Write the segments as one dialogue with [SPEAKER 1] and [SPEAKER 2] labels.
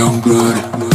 [SPEAKER 1] young blood.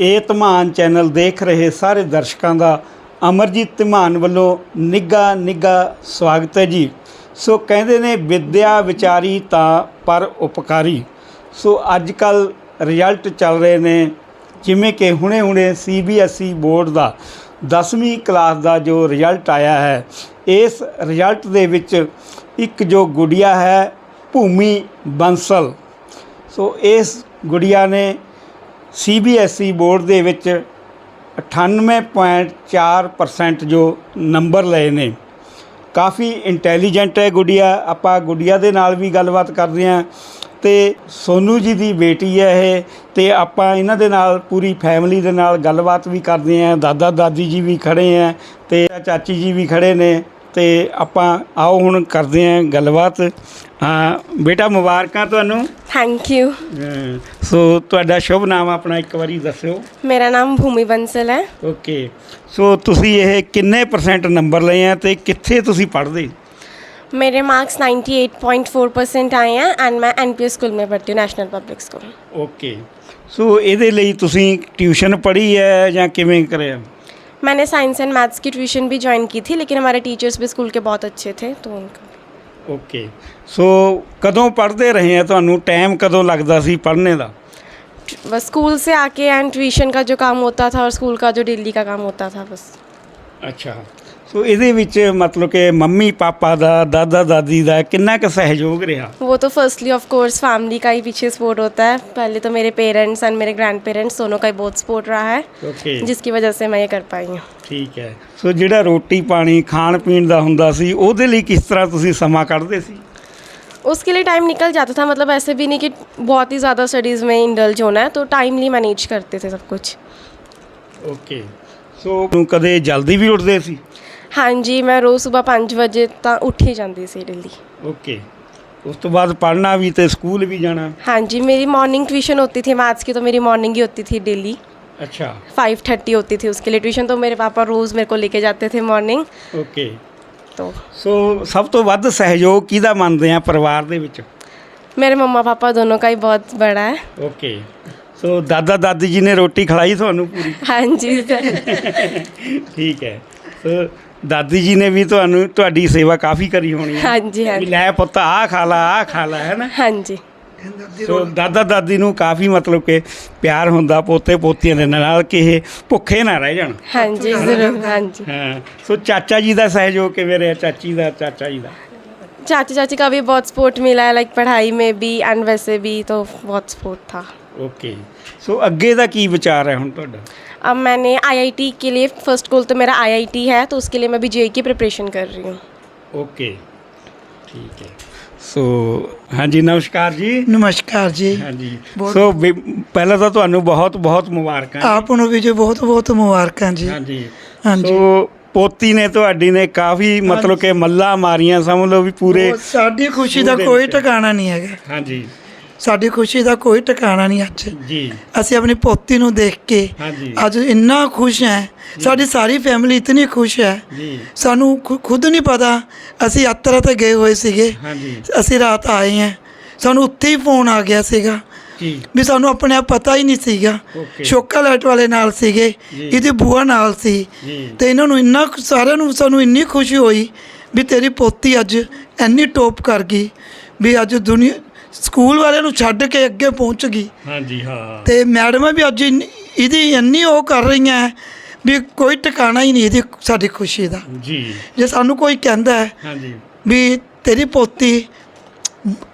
[SPEAKER 2] ਇਹ ਧਮਾਨ channel ਦੇਖ ਰਹੇ ਸਾਰੇ ਦਰਸ਼ਕਾਂ ਦਾ ਅਮਰਜੀਤ ਧਮਾਨ ਵੱਲੋਂ ਨਿੱਘਾ ਨਿੱਘਾ ਸਵਾਗਤ ਹੈ ਜੀ। ਸੋ ਕਹਿੰਦੇ ਨੇ ਵਿਦਿਆ ਵਿਚਾਰੀ ਤਾਂ ਪਰ ਉਪਕਾਰੀ। ਸੋ ਅੱਜ ਕੱਲ ਰਿਜ਼ਲਟ ਚੱਲ ਰਹੇ ਨੇ ਜਿਵੇਂ ਕਿ ਹੁਣੇ-ਹੁਣੇ ਸੀਬੀਐਸਈ ਬੋਰਡ ਦਾ 10ਵੀਂ ਕਲਾਸ ਦਾ ਜੋ ਰਿਜ਼ਲਟ ਆਇਆ ਹੈ, ਇਸ ਰਿਜ਼ਲਟ ਦੇ ਵਿੱਚ ਇੱਕ ਜੋ ਗੁੜੀਆ ਹੈ ਭੂਮੀ ਬੰਸਲ। ਸੋ ਇਸ ਗੁੜੀਆ ਨੇ ਸੀਬੀਐਸਈ ਬੋਰਡ ਦੇ ਵਿੱਚ 98.4% ਜੋ ਨੰਬਰ ਲਏ ਨੇ। ਕਾਫੀ ਇੰਟੈਲੀਜੈਂਟ ਹੈ ਗੁੜੀਆ ਆਪਾਂ ਗੁੜੀਆ ਦੇ ਨਾਲ ਵੀ ਗੱਲਬਾਤ ਕਰਦੇ ਹਾਂ। ਤੇ ਸੋਨੂ ਜੀ ਦੀ ਬੇਟੀ ਹੈ ਇਹ ਤੇ ਆਪਾਂ ਇਹਨਾਂ ਦੇ ਨਾਲ ਪੂਰੀ ਫੈਮਿਲੀ ਦੇ ਨਾਲ ਗੱਲਬਾਤ ਵੀ ਕਰਦੇ ਹਾਂ। ਦਾਦਾ ਦਾਦੀ ਜੀ ਵੀ ਖੜੇ ਆ ਤੇ ਚਾਚੀ ਜੀ ਵੀ ਖੜੇ ਨੇ। ਤੇ ਆਪਾਂ ਆਓ ਹੁਣ ਕਰਦੇ ਹਾਂ ਗੱਲਬਾਤ ਹਾਂ ਬੇਟਾ ਮੁਬਾਰਕਾਂ ਤੁਹਾਨੂੰ
[SPEAKER 3] ਥੈਂਕ ਯੂ
[SPEAKER 2] ਅਹ ਸੋ ਤੁਹਾਡਾ ਸ਼ੁਭ ਨਾਮ ਆਪਣਾ ਇੱਕ ਵਾਰੀ ਦੱਸਿਓ
[SPEAKER 3] ਮੇਰਾ ਨਾਮ ਭੂਮੀ ਬੰਸਲ ਹੈ
[SPEAKER 2] ਓਕੇ ਸੋ ਤੁਸੀਂ ਇਹ ਕਿੰਨੇ ਪਰਸੈਂਟ ਨੰਬਰ ਲਏ ਆ ਤੇ ਕਿੱਥੇ ਤੁਸੀਂ ਪੜ੍ਹਦੇ
[SPEAKER 3] मेरे मार्क्स 98.4 परसेंट आए हैं एंड मैं एनपीएस स्कूल में पढ़ती हूँ national public school
[SPEAKER 2] okay so ਇਹਦੇ ਲਈ ਤੁਸੀਂ ਟਿਊਸ਼ਨ ਪੜ੍ਹੀ ਹੈ ਜਾਂ ਕਿਵੇਂ ਕਰਿਆ
[SPEAKER 3] मैंने साइंस एंड मैथ्स की ट्यूशन भी ज्वाइन की थी लेकिन हमारे टीचर्स भी स्कूल के बहुत अच्छे थे तो उनका
[SPEAKER 2] ਓਕੇ ਸੋ ਕਦੋਂ ਪੜ੍ਹਦੇ ਰਹੇ ਆ ਤੁਹਾਨੂੰ ਟਾਈਮ ਕਦੋਂ ਲੱਗਦਾ ਸੀ ਪੜ੍ਹਨੇ ਦਾ
[SPEAKER 3] बस स्कूल से आके एंड ट्यूशन का जो काम होता था और स्कूल का जो डेली का काम होता था बस
[SPEAKER 2] ਅੱਛਾ ਸੋ ਇਹਦੇ ਵਿੱਚ ਮਤਲਬ ਕਿ ਮੰਮੀ ਪਾਪਾ ਦਾ ਦਾਦਾ ਦਾਦੀ ਦਾ ਕਿੰਨਾ ਕੁ ਸਹਿਯੋਗ ਰਿਹਾ
[SPEAKER 3] वो तो फर्स्टली ऑफ कोर्स फैमिली का ही पीछे सपोर्ट होता है पहले तो मेरे पेरेंट्स एंड मेरे ग्रैंड पेरेंट्स दोनों का ही बहुत सपोर्ट रहा है
[SPEAKER 2] ਓਕੇ
[SPEAKER 3] जिसकी वजह से मैं ये कर पाई हूँ
[SPEAKER 2] ਠੀਕ ਹੈ ਸੋ ਜਿਹੜਾ ਰੋਟੀ ਪਾਣੀ ਖਾਣ ਪੀਣ ਦਾ ਹੁੰਦਾ ਸੀ ਉਹਦੇ ਲਈ ਕਿਸ ਤਰ੍ਹਾਂ ਤੁਸੀਂ ਸਮਾਂ ਕੱਢਦੇ ਸੀ
[SPEAKER 3] उसके लिए टाइम निकल जाता था मतलब ऐसे भी नहीं कि बहुत ही ज़्यादा स्टडीज़ में इंडल्ज होना है तो टाइमली मैनेज करते थे सब कुछ
[SPEAKER 2] ਓਕੇ ਸੋ ਤੂੰ ਕਦੇ ਜਲਦੀ ਵੀ ਉੱਠਦੇ ਸੀ
[SPEAKER 3] हाँ जी मैं रोज़ सुबह पाँच बजे तक उठ ही जाती सी डेली
[SPEAKER 2] ਓਕੇ ਉਸ ਤੋਂ ਬਾਅਦ ਪੜ੍ਹਨਾ ਵੀ ਤੇ ਸਕੂਲ ਵੀ ਜਾਣਾ
[SPEAKER 3] हाँ जी मेरी मॉर्निंग ट्यूशन होती थी मैथ्स की तो मेरी मॉर्निंग ही होती थी डेली
[SPEAKER 2] ਅੱਛਾ
[SPEAKER 3] फाइव थर्टी होती थी उसके लिए ट्यूशन तो मेरे पापा रोज़ मेरे को लेके जाते थे मॉर्निंग
[SPEAKER 2] ਓਕੇ
[SPEAKER 3] तो
[SPEAKER 2] ਸੋ ਸਭ ਤੋਂ ਵੱਧ ਸਹਿਯੋਗ ਕਿਹਦਾ ਮੰਨਦੇ ਆ ਪਰਿਵਾਰ ਦੇ ਵਿੱਚ
[SPEAKER 3] मेरे मम्मा पापा दोनों का ही बहुत बड़ा है
[SPEAKER 2] ਓਕੇ ਸੋ ਦਾਦਾ ਦਾਦੀ ਜੀ ਨੇ ਰੋਟੀ ਖਿਲਾਈ ਤੁਹਾਨੂੰ ਪੂਰੀ
[SPEAKER 3] हाँ जी सर
[SPEAKER 2] ਠੀਕ ਹੈ ਸੋ ਦਾਦੀ ਜੀ ਨੇ ਵੀ ਤੁਹਾਨੂੰ ਤੁਹਾਡੀ ਸੇਵਾ ਕਾਫੀ ਕਰੀ ਹੋਣੀ ਹੈ
[SPEAKER 3] हाँ जी हाँ
[SPEAKER 2] ਵੀ ਲੈ ਪੁੱਤ ਆਹ ਖਾ ਲਾ ਆਹ ਖਾ ਲਾ ਹੈ ਨਾ
[SPEAKER 3] हाँ जी
[SPEAKER 2] ਸੋ ਦਾਦਾ ਦਾਦੀ ਨੂੰ ਕਾਫੀ ਮਤਲਬ ਕਿ ਪਿਆਰ ਹੁੰਦਾ ਪੋਤੇ ਪੋਤੀਆਂ ਦੇ ਨਾਲ ਕਿ ਇਹ ਭੁੱਖੇ ਨਾ ਰਹਿ ਜਾਣ
[SPEAKER 3] हाँ जी ज़रूर हाँ जी
[SPEAKER 2] ਹਾਂ ਸੋ ਚਾਚਾ ਜੀ ਦਾ ਸਹਿਯੋਗ ਕਿਵੇਂ ਰਿਹਾ ਚਾਚੀ ਦਾ ਚਾਚਾ ਜੀ ਦਾ
[SPEAKER 3] चाची चाची का भी बहुत सपोर्ट मिला है लाइक पढ़ाई में भी एंड वैसे भी तो बहुत सपोर्ट था
[SPEAKER 2] ਓਕੇ ਸੋ ਅੱਗੇ ਦਾ ਕੀ ਵਿਚਾਰ ਹੈ ਹੁਣ ਤੁਹਾਡਾ
[SPEAKER 3] अब मैंने आईआईटी के लिए फर्स्ट गोल तो मेरा आईआईटी है तो उसके लिए मैं भी जेई की प्रिपरेशन कर रही हूँ
[SPEAKER 2] ਓਕੇ ਠੀਕ ਹੈ ਸੋ ਹਾਂਜੀ ਨਮਸਕਾਰ ਜੀ
[SPEAKER 4] ਨਮਸਕਾਰ ਜੀ
[SPEAKER 2] ਹਾਂਜੀ
[SPEAKER 4] ਬਹੁਤ-
[SPEAKER 2] ਸੋ ਵੀ- ਪਹਿਲਾਂ ਤਾਂ ਤੁਹਾਨੂੰ ਬਹੁਤ ਬਹੁਤ ਮੁਬਾਰਕਾਂ
[SPEAKER 4] ਆਪ ਨੂੰ ਵੀ ਜੀ ਬਹੁਤ ਬਹੁਤ ਮੁਬਾਰਕਾਂ ਜੀ
[SPEAKER 2] ਹਾਂਜੀ
[SPEAKER 4] ਹਾਂਜੀ।
[SPEAKER 2] ਸੋ ਪੋਤੀ ਨੇ ਤੁਹਾਡੀ ਨੇ ਕਾਫੀ ਮਤਲਬ ਕਿ ਮੱਲਾ ਮਾਰੀਆਂ ਸਮਝ ਲਓ ਵੀ ਪੂਰੇ
[SPEAKER 4] ਉਹ ਸਾਡੀ ਖੁਸ਼ੀ ਦਾ
[SPEAKER 2] ਸਕੂਲ ਦੇ
[SPEAKER 4] ਕੋਈ
[SPEAKER 2] ਵਿੱਚ।
[SPEAKER 4] ਟਿਕਾਣਾ ਨਹੀਂ ਹੈਗਾ
[SPEAKER 2] ਹਾਂਜੀ
[SPEAKER 4] ਸਾਡੀ ਖੁਸ਼ੀ ਦਾ ਕੋਈ ਟਿਕਾਣਾ ਨਹੀਂ ਅੱਜ।
[SPEAKER 2] ਜੀ।
[SPEAKER 4] ਅਸੀਂ ਆਪਣੀ ਪੋਤੀ ਨੂੰ ਦੇਖ ਕੇ
[SPEAKER 2] ਹਾਂਜੀ।
[SPEAKER 4] ਅੱਜ ਇੰਨਾ ਖੁਸ਼ ਹੈ। ਸਾਡੀ ਸਾਰੀ ਫੈਮਿਲੀ ਇਤਨੀ ਖੁਸ਼ ਹੈ।
[SPEAKER 2] ਜੀ।
[SPEAKER 4] ਸਾਨੂੰ ਖੁ- ਖੁਦ ਨਹੀਂ ਪਤਾ ਅਸੀਂ ਯਾਤਰਾ ਤੇ ਗਏ ਹੋਏ ਸੀਗੇ।
[SPEAKER 2] ਹਾਂਜੀ।
[SPEAKER 4] ਅਸੀਂ ਰਾਤ ਆਏ ਹਾਂ। ਸਾਨੂੰ ਉੱਥੇ ਹੀ ਫੋਨ ਆ ਗਿਆ ਸੀਗਾ
[SPEAKER 2] ਜੀ।
[SPEAKER 4] ਵੀ ਸਾਨੂੰ ਆਪਣੇ ਆਪ ਪਤਾ ਹੀ ਨਹੀਂ ਸੀਗਾ।
[SPEAKER 2] Okay.
[SPEAKER 4] ਸ਼ੋਕਾ ਲਾਈਟ ਵਾਲੇ ਨਾਲ ਸੀਗੇ।
[SPEAKER 2] ਜੀ।
[SPEAKER 4] ਇਹਦੀ ਬੂਆ ਨਾਲ ਸੀ।
[SPEAKER 2] ਜੀ।
[SPEAKER 4] ਤੇ ਇਹਨਾਂ ਨੂੰ ਇੰਨਾ ਕੁ- ਸਾਰਿਆਂ ਨੂੰ ਸਾਨੂੰ ਇੰਨੀ ਖੁਸ਼ੀ ਹੋਈ ਵੀ ਤੇਰੀ ਪੋਤੀ ਅੱਜ ਇੰਨੀ ਟੋਪ ਕਰ ਗਈ ਵੀ ਅੱਜ ਦੁਨੀਆ ਸਕੂਲ ਵਾਲਿਆਂ ਨੂੰ ਛੱਡ ਕੇ ਅੱਗੇ ਪਹੁੰਚ ਗਈ।
[SPEAKER 2] ਹਾਂਜੀ ਹਾਂ।
[SPEAKER 4] ਤੇ ਮੈਡਮਾਂ ਵੀ ਅੱਜ ਇੰਨੀ- ਇਹਦੀ ਇੰਨੀ ਉਹ ਕਰ ਰਹੀਆਂ ਵੀ ਕੋਈ ਟਿਕਾਣਾ ਹੀ ਨਹੀਂ ਇਹਦੀ ਸਾਡੀ ਖੁਸ਼ੀ ਦਾ।
[SPEAKER 2] ਜੀ।
[SPEAKER 4] ਜੇ ਸਾਨੂੰ ਕੋਈ ਕਹਿੰਦਾ ਹੈ
[SPEAKER 2] ਹਾਂਜੀ।
[SPEAKER 4] ਵੀ ਤੇਰੀ ਪੋਤੀ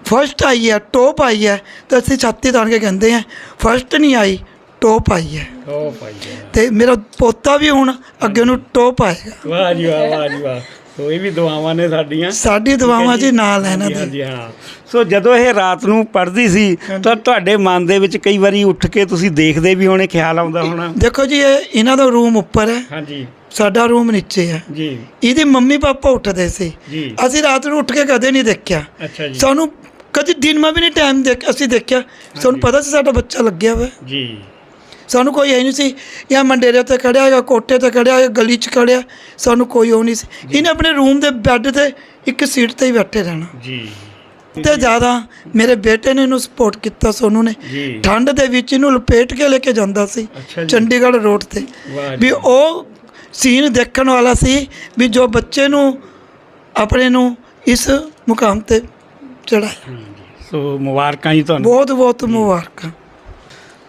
[SPEAKER 4] ਫਸਟ ਆਈ ਹੈ ਟੋਪ ਆਈ ਹੈ ਤਾਂ ਅਸੀਂ ਛਾਤੀ ਤਾਣ ਕੇ ਕਹਿੰਦੇ ਆ ਫਸਟ ਨਹੀਂ ਆਈ ਟੋਪ ਆਈ ਹੈ।
[SPEAKER 2] ਉਹ ਭਾਈ।
[SPEAKER 4] ਤੇ ਮੇਰਾ ਪੋਤਾ ਵੀ ਹੁਣ ਅੱਗੇ ਨੂੰ ਟੋਪ ਆਏਗਾ।
[SPEAKER 2] ਵਾਹ ਜੀ ਵਾਹ ਵਾਹ ਜੀ ਵਾਹ। ਇਹ ਵੀ ਦੁਆਵਾਂ ਨੇ ਸਾਡੀਆਂ।
[SPEAKER 4] ਸਾਡੀ ਦੁਆਵਾਂ ਜੀ? ਨਾਲ ਹੈ ਦੀ।
[SPEAKER 2] ਹਾਂਜੀ ਹਾਂ। ਸੋ ਜਦੋਂ ਇਹ ਰਾਤ ਨੂੰ ਪੜ੍ਹਦੀ ਸੀ ਤਾਂ ਤੁਹਾਡੇ ਮਨ ਦੇ ਵਿੱਚ ਕਈ ਵਾਰੀ ਉੱਠ ਕੇ ਤੁਸੀਂ ਦੇਖਦੇ ਵੀ ਹੋਣੇ ਖਿਆਲ ਆਉਂਦਾ ਹੋਣਾ।
[SPEAKER 4] ਦੇਖੋ ਜੀ ਇਹ ਇਹਨਾਂ ਦਾ ਰੂਮ ਉੱਪਰ ਹੈ।
[SPEAKER 2] ਹਾਂਜੀ।
[SPEAKER 4] ਸਾਡਾ ਰੂਮ ਨੀਚੇ ਹੈ।
[SPEAKER 2] ਜੀ।
[SPEAKER 4] ਇਹਦੀ ਮੰਮੀ ਪਾਪਾ ਉੱਠਦੇ ਸੀ।
[SPEAKER 2] ਜੀ।
[SPEAKER 4] ਅਸੀਂ ਰਾਤ ਨੂੰ ਉੱਠ ਕੇ ਕਦੇ ਨਹੀਂ ਦੇਖਿਆ।
[SPEAKER 2] ਅੱਛਾ ਜੀ।
[SPEAKER 4] ਸਾਨੂੰ ਕਦੀ ਦਿਨ ਮਾ ਵੀ ਨਹੀਂ ਟਾਈਮ ਦੇਖ ਅਸੀਂ ਦੇਖਿਆ। ਸਾਨੂੰ ਪਤਾ ਸੀ ਸਾਡਾ ਬੱਚਾ ਲੱਗਿਆ ਹੋਇਆ
[SPEAKER 2] ਜੀ।
[SPEAKER 4] ਸਾਨੂੰ ਕੋਈ ਹੈ ਨਹੀਂ ਸੀ। ਜਾਂ ਮੰਡੇਰੇ ਤੇ ਖੜਿਆ ਜਾਂ ਕੋਠੇ ਤੇ ਖੜਿਆ ਜਾਂ ਗਲੀ 'ਚ ਖੜਿਆ ਸਾਨੂੰ ਕੋਈ ਉਹ ਨਹੀਂ ਸੀ। ਇਹਨੇ ਆਪਣੇ ਰੂਮ ਦੇ ਬੈੱਡ ਤੇ ਇੱਕ ਸੀਟ ਤੇ ਹੀ ਬੈਠੇ ਰਹਿਣਾ।
[SPEAKER 2] ਜੀ।
[SPEAKER 4] ਤੇ ਜ਼ਿਆਦਾ ਮੇਰੇ ਬੇਟੇ ਨੇ ਇਹਨੂੰ ਸਪੋਰਟ ਕੀਤਾ ਸੋਨੂ ਨੇ। ਠੰਡ ਦੇ ਵਿੱਚ ਇਹਨੂੰ ਲਪੇਟ ਕੇ ਲੈ ਕੇ ਜਾਂਦਾ ਸੀ ਚੰਡੀਗੜ੍ਹ ਰੋਡ ਤੇ। ਵੀ ਉਹ ਸੀਨ ਦੇਖਣ ਵਾਲਾ ਸੀ ਵੀ ਜੋ ਬੱਚੇ ਨੂੰ ਆਪਣੇ ਨੂੰ ਇਸ ਮੁਕਾਮ ਤੇ ਚੜਾਇਆ
[SPEAKER 2] ਸੋ ਮੁਬਾਰਕਾਂ ਜੀ ਤੁਹਾਨੂੰ।
[SPEAKER 4] ਬਹੁਤ ਬਹੁਤ ਮੁਬਾਰਕਾਂ।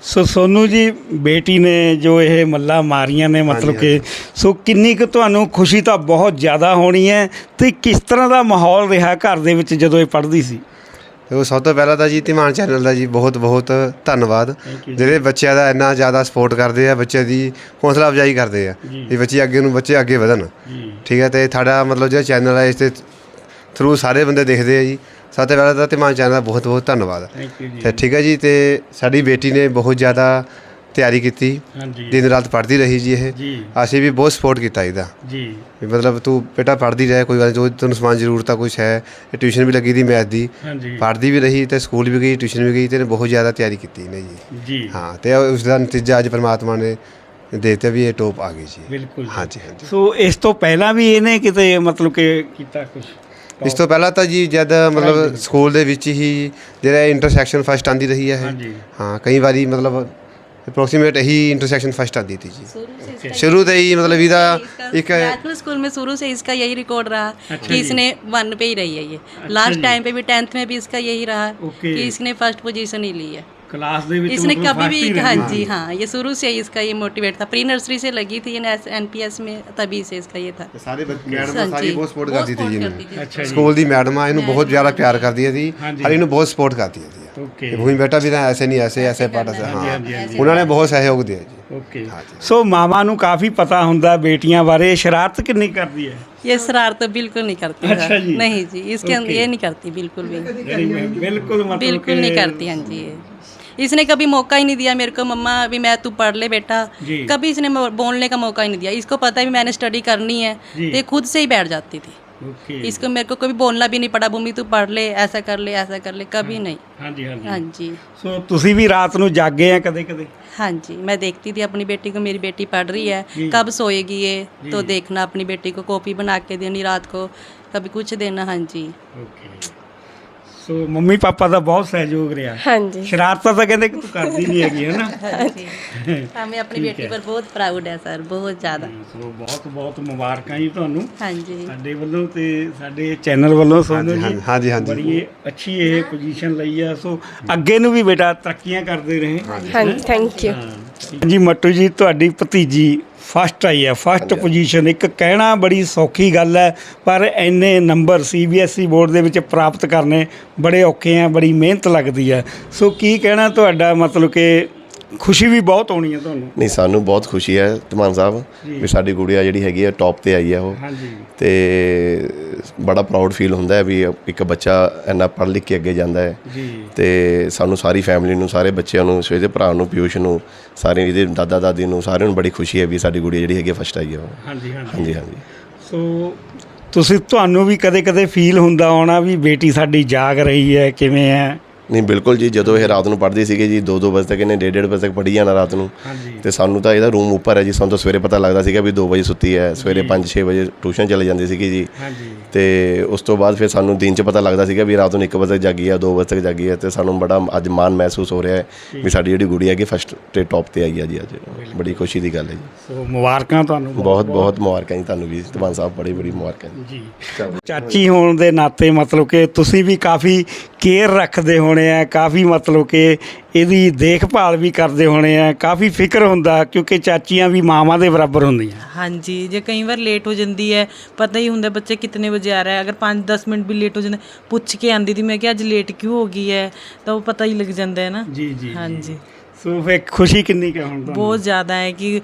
[SPEAKER 2] ਸੋ ਸੋਨੂ ਜੀ ਬੇਟੀ ਨੇ ਜੋ ਇਹ ਮੱਲਾ ਮਾਰੀਆਂ ਨੇ ਮਤਲਬ ਕਿ ਸੋ ਕਿੰਨੀ ਕੁ ਤੁਹਾਨੂੰ ਖੁਸ਼ੀ ਤਾਂ ਬਹੁਤ ਜ਼ਿਆਦਾ ਹੋਣੀ ਹੈ ਤੇ ਕਿਸ ਤਰ੍ਹਾਂ ਦਾ ਮਾਹੌਲ ਰਿਹਾ ਘਰ ਦੇ ਵਿੱਚ ਜਦੋਂ ਇਹ ਪੜ੍ਹਦੀ ਸੀ?
[SPEAKER 1] ਉਹ ਸਭ ਤੋਂ ਪਹਿਲਾਂ ਤਾਂ ਜੀ ਧੀਮਾਨ ਚੈਨਲ ਦਾ ਜੀ ਬਹੁਤ ਬਹੁਤ ਧੰਨਵਾਦ ਜਿਹੜੇ ਬੱਚਿਆਂ ਦਾ ਇੰਨਾ ਜ਼ਿਆਦਾ ਸਪੋਰਟ ਕਰਦੇ ਆ ਬੱਚੇ ਦੀ ਹੌਸਲਾ ਅਫਜ਼ਾਈ ਕਰਦੇ ਆ। ਵੀ ਬੱਚੇ ਅੱਗੇ ਨੂੰ ਬੱਚੇ ਅੱਗੇ ਵਧਣ। ਠੀਕ ਹੈ ਤੇ ਤੁਹਾਡਾ ਮਤਲਬ ਜਿਹੜਾ ਚੈਨਲ ਹੈ ਇਸ ਤੇ ਥਰੂ ਸਾਰੇ ਬੰਦੇ ਦੇਖਦੇ ਆ ਜੀ। ਸਭ ਤੋਂ ਪਹਿਲਾਂ ਤਾਂ ਧੀਮਾਨ ਚੈਨਲ ਦਾ ਬਹੁਤ ਬਹੁਤ ਧੰਨਵਾਦ।
[SPEAKER 2] ਥੈਂਕ ਯੂ ਜੀ।
[SPEAKER 1] ਤੇ ਠੀਕ ਹੈ ਜੀ ਤੇ ਸਾਡੀ ਬੇਟੀ ਨੇ ਬਹੁਤ ਜ਼ਿਆਦਾ ਤਿਆਰੀ ਕੀਤੀ।
[SPEAKER 2] ਹਾਂਜੀ।
[SPEAKER 1] ਦਿਨ ਰਾਤ ਪੜ੍ਹਦੀ ਰਹੀ ਜੀ ਇਹ।
[SPEAKER 2] ਜੀ।
[SPEAKER 1] ਅਸੀਂ ਵੀ ਬਹੁਤ ਸਪੋਰਟ ਕੀਤਾ ਇਹਦਾ।
[SPEAKER 2] ਜੀ।
[SPEAKER 1] ਮਤਲਬ ਤੂੰ ਬੇਟਾ ਪੜ੍ਹਦੀ ਰਹਿ ਕੋਈ ਗੱਲ ਜੋ ਤੈਨੂੰ ਸਮਾਨ ਜ਼ਰੂਰਤ ਆ ਕੁਛ ਹੈ ਟਿਊਸ਼ਨ ਵੀ ਲੱਗੀ ਦੀ ਮੈਥ ਦੀ।
[SPEAKER 2] ਹਾਂਜੀ।
[SPEAKER 1] ਪੜ੍ਹਦੀ ਵੀ ਰਹੀ ਤੇ ਸਕੂਲ ਵੀ ਗਈ ਟਿਊਸ਼ਨ ਵੀ ਗਈ ਤੇ ਬਹੁਤ ਜ਼ਿਆਦਾ ਤਿਆਰੀ ਕੀਤੀ ਨੇ ਜੀ।
[SPEAKER 2] ਜੀ।
[SPEAKER 1] ਹਾਂ ਤੇ ਉਸ ਦਾ ਨਤੀਜਾ ਅੱਜ ਪਰਮਾਤਮਾ ਨੇ ਦੇਤੇ ਵੀ ਇਹ ਟੋਪ ਆ ਗਈ ਜੀ।
[SPEAKER 2] ਬਿਲਕੁਲ
[SPEAKER 1] ਹਾਂਜੀ
[SPEAKER 2] ਸੋ ਇਸ ਤੋਂ ਪਹਿਲਾਂ ਵੀ ਇਹਨੇ ਕਿਤੇ ਮਤਲਬ ਕਿ ਕੀਤਾ ਕੁਝ
[SPEAKER 1] ਇਸ ਤੋਂ ਪਹਿਲਾਂ ਤਾਂ ਜੀ ਜਦ ਮਤਲਬ ਸਕੂਲ ਦੇ ਵਿੱਚ ਹੀ ਜਿਹੜਾ ਇੰਟਰਸੈਕਸ਼ਨ ਫਸਟ ਆਂਦੀ ਰਹੀ ਹੈ
[SPEAKER 2] ਹਾਂਜੀ
[SPEAKER 1] ਇਹ ਹਾਂ ਕਈ ਵਾਰੀ ਮਤਲਬ ਅਪਰੋਕਸੀਮੇਟ ਇਹੀ इंटरसेक्शन फर्स्ट आती थी जी
[SPEAKER 5] शुरू से इसका
[SPEAKER 1] शुरू से ही मतलब इधर
[SPEAKER 5] इसका
[SPEAKER 1] एक
[SPEAKER 5] नेशनल स्कूल में शुरू से इसका यही रिकॉर्ड रहा
[SPEAKER 2] अच्छा
[SPEAKER 5] कि
[SPEAKER 2] जी।
[SPEAKER 5] इसने वन पे ही रही है ये
[SPEAKER 2] जी।
[SPEAKER 5] लास्ट टाइम पे भी टेंथ में भी इसका यही रहा
[SPEAKER 2] ओके।
[SPEAKER 5] कि इसने फर्स्ट पोजीशन ही ली है
[SPEAKER 2] क्लास दे विच
[SPEAKER 5] इसने
[SPEAKER 2] मतलब
[SPEAKER 5] कभी भी
[SPEAKER 2] एक-
[SPEAKER 5] हाँ जी हाँ ये शुरू से ही इसका ये मोटिवेट था प्री नर्सरी से लगी थी एन पी एस में तभी से इसका ये था
[SPEAKER 1] ਸਾਰੇ ਬੱਚੇ
[SPEAKER 5] ਮੈਡਮ
[SPEAKER 1] ਸਾਰੀ ਬਹੁਤ ਸਪੋਰਟ ਕਰਦੀ ਤੀ ਜੀ
[SPEAKER 5] ਨੇ
[SPEAKER 2] अच्छा जी
[SPEAKER 1] ਸਕੂਲ ਦੀ ਮੈਡਮਾਂ ਇਹਨੂੰ ਬਹੁਤ ਜ਼ਿਆਦਾ ਪਿਆਰ ਕਰਦੀਆਂ
[SPEAKER 2] ਸੀ
[SPEAKER 1] ਔਰ ਇਹਨੂੰ ਬਹੁਤ ਸਪੋਰਟ ਕਰਦੀਆਂ ਸੀ ओके भूमि बेटा भी ना ऐसे नहीं
[SPEAKER 2] ऐसे
[SPEAKER 1] ऐसे
[SPEAKER 2] पार्ट ऐसे
[SPEAKER 1] हाँ उन्होंने बहुत सहयोग दिया जी
[SPEAKER 2] ਓਕੇ ਸੋ ਮਾਵਾਂ ਨੂੰ ਕਾਫੀ ਪਤਾ ਹੁੰਦਾ ਬੇਟੀਆਂ ਬਾਰੇ ਇਹ ਸ਼ਰਾਰਤ ਕਿੰਨੀ ਕਰਦੀ ਹੈ
[SPEAKER 5] ये शरारत बिल्कुल नहीं करती
[SPEAKER 2] अच्छा है। जी।
[SPEAKER 5] नहीं जी इसके अंदर ये नहीं करती बिल्कुल भी
[SPEAKER 2] बिल्कुल ਮਤਲਬ
[SPEAKER 5] बिल्कुल नहीं करती हाँ जी ये इसने कभी मौका ही नहीं दिया मेरे को मम्मा अभी मैं तू पढ़ ले बेटा
[SPEAKER 2] जी।
[SPEAKER 5] कभी इसने मो- बोलने का मौका ही नहीं दिया इसको पता है भी मैंने स्टडी करनी है
[SPEAKER 2] जी।
[SPEAKER 5] तो ये खुद से ही बैठ जाती थी
[SPEAKER 2] ओके
[SPEAKER 5] इसको मेरे को कभी बोलना भी नहीं पड़ा भूमि तू पढ़ ले ऐसा कर ले ऐसा कर ले कभी नहीं
[SPEAKER 2] ਹਾਂਜੀ
[SPEAKER 5] हाँ
[SPEAKER 2] ਹਾਂਜੀ
[SPEAKER 5] जी
[SPEAKER 2] ਸੋ ਤੁਸੀਂ ਵੀ ਰਾਤ ਨੂੰ ਜਾਗੇ ਆ ਕਦੇ ਕਦੇ
[SPEAKER 5] हाँ जी मैं देखती थी अपनी बेटी को मेरी बेटी पढ़ रही है
[SPEAKER 2] जी।
[SPEAKER 5] कब सोएगी ये तो
[SPEAKER 2] जी।
[SPEAKER 5] देखना अपनी बेटी को कॉपी बना के देनी रात को कभी कुछ देना हाँ जी
[SPEAKER 2] ਓਕੇ ਸੋ ਮੰਮੀ ਪਾਪਾ ਦਾ ਬਹੁਤ ਸਹਿਯੋਗ ਰਿਹਾ।
[SPEAKER 3] ਹਾਂਜੀ।
[SPEAKER 2] ਸ਼ਰਾਰਤਾਂ ਤਾਂ ਕਹਿੰਦੇ ਕਿ ਤੂੰ ਕਰਦੀ ਨਹੀਂ ਹੈਗੀ ਹੈ ਨਾ?
[SPEAKER 5] ਆਪਣੀ
[SPEAKER 2] ਬੇਟੀ
[SPEAKER 5] ਪਰ ਬਹੁਤ ਪ੍ਰਾਊਡ ਹੈ ਸਰ ਬਹੁਤ ਜ਼ਿਆਦਾ।
[SPEAKER 2] ਸੋ ਬਹੁਤ ਬਹੁਤ ਮੁਬਾਰਕਾਂ ਜੀ ਤੁਹਾਨੂੰ।
[SPEAKER 5] ਹਾਂਜੀ।
[SPEAKER 2] ਸਾਡੇ ਵੱਲੋਂ ਤੇ ਸਾਡੇ ਚੈਨਲ ਵੱਲੋਂ ਸੋਨੂੰ ਜੀ
[SPEAKER 1] ਹਾਂਜੀ ਹਾਂਜੀ।
[SPEAKER 2] ਬੜੀ ਅੱਛੀ ਇਹ ਪੋਜੀਸ਼ਨ ਲਈ ਆ। ਸੋ ਅੱਗੇ ਨੂੰ ਵੀ ਬੇਟਾ ਤਰੱਕੀਆਂ ਕਰਦੇ ਰਹੇ।
[SPEAKER 3] ਹਾਂਜੀ। ਥੈਂਕ ਯੂ
[SPEAKER 2] ਜੀ ਮੱਟੂ ਜੀ ਤੁਹਾਡੀ ਭਤੀਜੀ ਫਸਟ ਆਈ ਹੈ ਫਸਟ ਪੋਜੀਸ਼ਨ ਇੱਕ ਕਹਿਣਾ ਬੜੀ ਸੌਖੀ ਗੱਲ ਹੈ ਪਰ ਇੰਨੇ ਨੰਬਰ ਸੀਬੀਐਸਈ ਬੋਰਡ ਦੇ ਵਿੱਚ ਪ੍ਰਾਪਤ ਕਰਨੇ ਬੜੇ ਔਖੇ ਆ ਬੜੀ ਮਿਹਨਤ ਲੱਗਦੀ ਹੈ। ਸੋ ਕੀ ਕਹਿਣਾ ਤੁਹਾਡਾ ਮਤਲਬ ਕਿ ਖੁਸ਼ੀ ਵੀ ਬਹੁਤ ਹੋਣੀ ਹੈ ਤੁਹਾਨੂੰ।
[SPEAKER 6] ਨਹੀਂ ਸਾਨੂੰ ਬਹੁਤ ਖੁਸ਼ੀ ਹੈ ਧਮਾਨ ਸਾਹਿਬ। ਵੀ ਸਾਡੀ ਗੁੜੀਆ ਜਿਹੜੀ ਹੈਗੀ ਹੈ ਟੌਪ ਤੇ ਆਈ ਹੈ ਉਹ।
[SPEAKER 2] ਹਾਂਜੀ।
[SPEAKER 6] ਤੇ ਬੜਾ ਪ੍ਰਾਊਡ ਫੀਲ ਹੁੰਦਾ ਹੈ ਵੀ ਇੱਕ ਬੱਚਾ ਇੰਨਾ ਪੜ੍ਹ ਲਿਖ ਕੇ ਅੱਗੇ ਜਾਂਦਾ ਹੈ।
[SPEAKER 2] ਜੀ।
[SPEAKER 6] ਤੇ ਸਾਨੂੰ ਸਾਰੀ ਫੈਮਿਲੀ ਨੂੰ ਸਾਰੇ ਬੱਚਿਆਂ ਨੂੰ ਸਵੇਦੇ ਭਰਾ ਨੂੰ ਪਿਊਸ਼ ਨੂੰ ਸਾਰੇ ਇਹਦੇ ਦਾਦਾ ਦਾਦੀ ਨੂੰ ਸਾਰਿਆਂ ਨੂੰ ਬੜੀ ਖੁਸ਼ੀ ਹੈ ਵੀ ਸਾਡੀ ਗੁੜੀਆ ਜਿਹੜੀ ਹੈਗੀ ਫਸਟ ਆਈ ਹੈ ਉਹ।
[SPEAKER 2] ਹਾਂਜੀ ਹਾਂਜੀ।
[SPEAKER 6] ਹਾਂਜੀ
[SPEAKER 2] ਸੋ ਤੁਸੀਂ ਤੁਹਾਨੂੰ ਵੀ ਕਦੇ ਕਦੇ ਫੀਲ ਹੁੰਦਾ ਹੋਣਾ ਵੀ ਬੇਟੀ ਸਾਡੀ ਜਾਗ ਰਹੀ ਹੈ ਕਿਵੇਂ ਹੈ?
[SPEAKER 6] ਨਹੀਂ ਬਿਲਕੁਲ ਜੀ ਜਦੋਂ ਇਹ ਰਾਤ ਨੂੰ ਪੜ੍ਹਦੀ ਸੀਗੀ ਜੀ 2-2 ਵਜੇ ਤੱਕ ਇਹਨੇ 1:30 ਵਜੇ ਤੱਕ ਪੜ੍ਹੀ ਜਾਣਾ ਰਾਤ ਨੂੰ।
[SPEAKER 2] ਹਾਂਜੀ।
[SPEAKER 6] ਤੇ ਸਾਨੂੰ ਤਾਂ ਇਹਦਾ ਰੂਮ ਉੱਪਰ ਹੈ ਜੀ ਸਾਨੂੰ ਤਾਂ ਸਵੇਰੇ ਪਤਾ ਲੱਗਦਾ ਸੀਗਾ ਵੀ 2 ਵਜੇ ਸੁੱਤੀ ਹੈ ਸਵੇਰੇ 5-6 ਵਜੇ ਟਿਊਸ਼ਨ ਚਲੇ ਜਾਂਦੀ ਸੀਗੀ ਜੀ। ਤੇ ਉਸ ਤੋਂ ਬਾਅਦ ਫਿਰ ਸਾਨੂੰ ਦਿਨ 'ਚ ਪਤਾ ਲੱਗਦਾ ਸੀਗਾ ਵੀ ਰਾਤ ਨੂੰ 1 ਵਜੇ ਤੱਕ ਜਾਗੀ ਹੈ 2 ਵਜੇ ਤੱਕ ਜਾਗੀ ਹੈ ਤੇ ਸਾਨੂੰ ਬੜਾ ਅੱਜ ਮਾਣ ਮਹਿਸੂਸ ਹੋ ਰਿਹਾ ਹੈ ਵੀ ਸਾਡੀ ਜਿਹੜੀ ਗੁੜੀ ਹੈਗੀ ਫਸਟ ਤੇ ਟੌਪ ਤੇ ਆਈ ਹੈ ਜੀ ਅੱਜ। ਬੜੀ ਖੁਸ਼ੀ ਦੀ ਗੱਲ ਹੈ ਜੀ।
[SPEAKER 2] ਸੋ ਮੁਬਾਰਕਾਂ ਤੁਹਾਨੂੰ
[SPEAKER 6] ਬਹੁਤ ਬਹੁਤ ਮੁਬਾਰਕਾਂ ਜੀ ਤੁਹਾਨੂੰ ਵੀ। ਧਵਾਨ ਸਾਹਿਬ ਬੜੀ ਬੜੀ ਮੁਬਾਰਕਾਂ ਜੀ।
[SPEAKER 2] ਜੀ। ਚਾਚੀ ਹੋਣ ਦੇ ਨਾਤੇ ਮਤਲਬ ਕਿ ਤੁਸੀਂ ਵੀ ਕਾਫੀ ਕੇਅਰ ਰੱਖਦੇ ਹੋਣੇ ਆ ਕਾਫੀ ਮਤਲਬ ਕਿ ਇਹਦੀ ਦੇਖਭਾਲ ਵੀ ਕਰਦੇ ਹੋਣੇ ਆ ਕਾਫੀ ਫਿਕਰ ਹੁੰਦਾ ਕਿਉਂਕਿ ਚਾਚੀਆਂ ਵੀ ਮਾਵਾਂ ਦੇ ਬਰਾਬਰ ਹੁੰਦੀਆਂ।
[SPEAKER 7] ਹਾਂਜੀ ਜੇ ਕਈ ਵਾਰ ਲੇਟ ਹੋ ਜਾਂਦੀ ਹੈ ਪਤਾ ਹੀ ਹੁੰਦਾ ਬੱਚੇ ਕਿਤਨੇ ਵਜੇ ਆ ਰਿਹਾ ਹੈ? ਅਗਰ 5-10 ਮਿੰਟ ਵੀ ਲੇਟ ਹੋ ਜਾਂਦੇ ਪੁੱਛ ਕੇ ਆਂਦੀ ਦੀ ਮੈਂ ਕਿ ਅੱਜ ਲੇਟ ਕਿਉਂ ਹੋ ਗਈ ਹੈ? ਤਾਂ ਉਹ ਪਤਾ ਹੀ ਲੱਗ ਜਾਂਦਾ ਹੈ ਨਾ।
[SPEAKER 2] ਜੀ ਜੀ
[SPEAKER 7] ਹਾਂਜੀ।
[SPEAKER 2] ਸੋ ਫੇ ਖੁਸ਼ੀ ਕਿੰਨੀ ਕੁ ਹੁਣ ਤੁਹਾਨੂੰ?
[SPEAKER 7] ਬਹੁਤ ਜ਼ਿਆਦਾ ਹੈ ਕਿ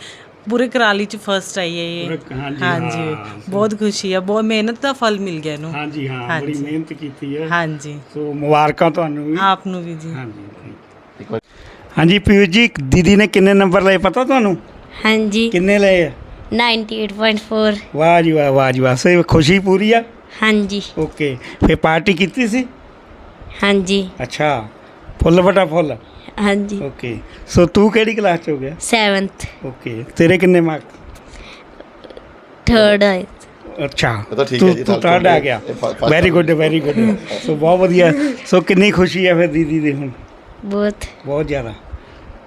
[SPEAKER 7] ਪੂਰੇ ਕਰਾਲੀ ਚ ਫਰਸਟ ਆਈ ਹੈ ਇਹ।
[SPEAKER 2] ਪੂਰੇ- ਹਾਂਜੀ, ਹਾਂ।
[SPEAKER 7] ਬਹੁਤ ਖੁਸ਼ੀ ਹੈ ਬਹੁਤ ਮਿਹਨਤ ਦਾ ਫਲ ਮਿਲ ਗਿਆ ਇਹਨੂੰ।
[SPEAKER 2] ਹਾਂਜੀ ਹਾਂ ਬੜੀ
[SPEAKER 7] ਹਾਂਜੀ।
[SPEAKER 2] ਮਿਹਨਤ ਕੀਤੀ ਹੈ।
[SPEAKER 7] ਹਾਂਜੀ।
[SPEAKER 2] ਸੋ ਮੁਬਾਰਕਾਂ ਤੁਹਾਨੂੰ ਵੀ।
[SPEAKER 7] ਆਪ ਨੂੰ ਵੀ ਜੀ।
[SPEAKER 2] ਹਾਂਜੀ ਹਾਂਜੀ ਪੀਯੂਸ਼ ਜੀ ਦੀਦੀ ਨੇ ਕਿੰਨੇ ਨੰਬਰ ਲਏ ਪਤਾ ਤੁਹਾਨੂੰ?
[SPEAKER 8] ਹਾਂਜੀ।
[SPEAKER 2] ਕਿੰਨੇ ਲਏ ਆ?
[SPEAKER 8] 98.4
[SPEAKER 2] ਵਾਹ ਜੀ ਵਾਹ ਵਾਹ ਜੀ ਵਾਹ ਸੇ ਖੁਸ਼ੀ ਪੂਰੀ ਆ?
[SPEAKER 8] ਹਾਂਜੀ।
[SPEAKER 2] ਓਕੇ ਫੇ ਪਾਰਟੀ ਕੀਤੀ ਸੀ?
[SPEAKER 8] ਹਾਂਜੀ।
[SPEAKER 2] ਅੱਛਾ ਫੁੱਲ ਬਟਾ ਫੁੱਲ
[SPEAKER 8] ਹਾਂਜੀ।
[SPEAKER 2] ਓਕੇ ਸੋ ਤੂੰ ਕਿਹੜੀ ਕਲਾਸ ਚ ਹੋ ਗਿਆ?
[SPEAKER 8] 7th
[SPEAKER 2] ਓਕੇ ਤੇਰੇ ਕਿੰਨੇ ਮਾਰਕ?
[SPEAKER 8] 3rd ਆਏ
[SPEAKER 2] ਅੱਛਾ
[SPEAKER 6] ਇਹ ਤਾਂ ਠੀਕ
[SPEAKER 2] ਤੂੰ
[SPEAKER 6] ਹੈ ਜੀ,
[SPEAKER 2] ਤੂੰ
[SPEAKER 6] ਤਾਂ
[SPEAKER 2] third ਆ ਗਿਆ।
[SPEAKER 6] ਇਹ ਫ- first
[SPEAKER 2] very good very good so ਬਹੁਤ ਵਧੀਆ। ਸੋ ਕਿੰਨੀ ਖੁਸ਼ੀ ਹੈ ਫਿਰ ਦੀਦੀ ਦੀ ਹੁਣ?
[SPEAKER 8] ਬਹੁਤ।
[SPEAKER 2] ਬਹੁਤ ਜ਼ਿਆਦਾ।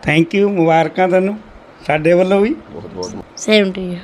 [SPEAKER 2] ਥੈਂਕ ਯੂ ਮੁਬਾਰਕਾਂ ਤੁਹਾਨੂੰ ਸਾਡੇ ਵੱਲੋਂ ਵੀ।
[SPEAKER 8] Same to you